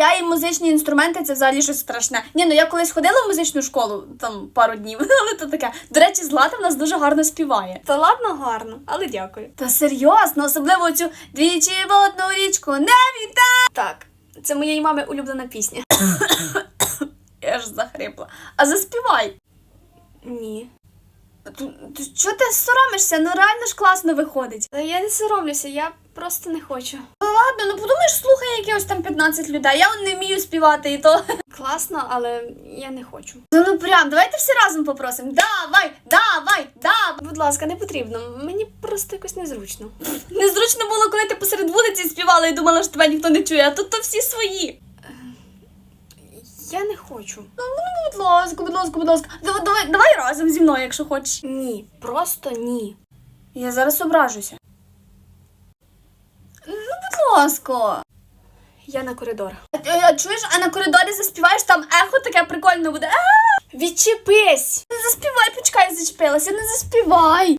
я і музичні інструменти це взагалі щось страшне. Ні, ну я колись ходила в музичну школу там пару днів, але то таке. До речі, Злата в нас дуже гарно співає. Та ладно, гарно, але дякую. Та серйозно, особливо цю двічі в одну річку не віта. Так, це моєї мами улюблена пісня. Я ж захрипла. А заспівай. Ні. Чого ти соромишся? Ну реально ж класно виходить. Та я не соромлюся, я просто не хочу. Ну ладно, ну подумаєш, слухай якихось там 15 людей. Я не вмію співати і то. Класно, але я не хочу. Ну, ну прям, давайте всі разом попросимо. Давай, давай, давай. Будь ласка, не потрібно. Мені просто якось незручно. Незручно було, коли ти посеред вулиці співала і думала, що тебе ніхто не чує, а тут то всі свої. Я не хочу. Ну, ну, будь ласка, будь ласка, будь ласка. Давай, давай разом зі мною, якщо хочеш. Ні, просто ні. Я зараз ображуся. Ну. Я на коридор. А, а, а чуєш, а на коридорі заспіваєш, там ехо таке прикольне буде. Відчепись! не заспівай, почекай, я зачепилася, не заспівай.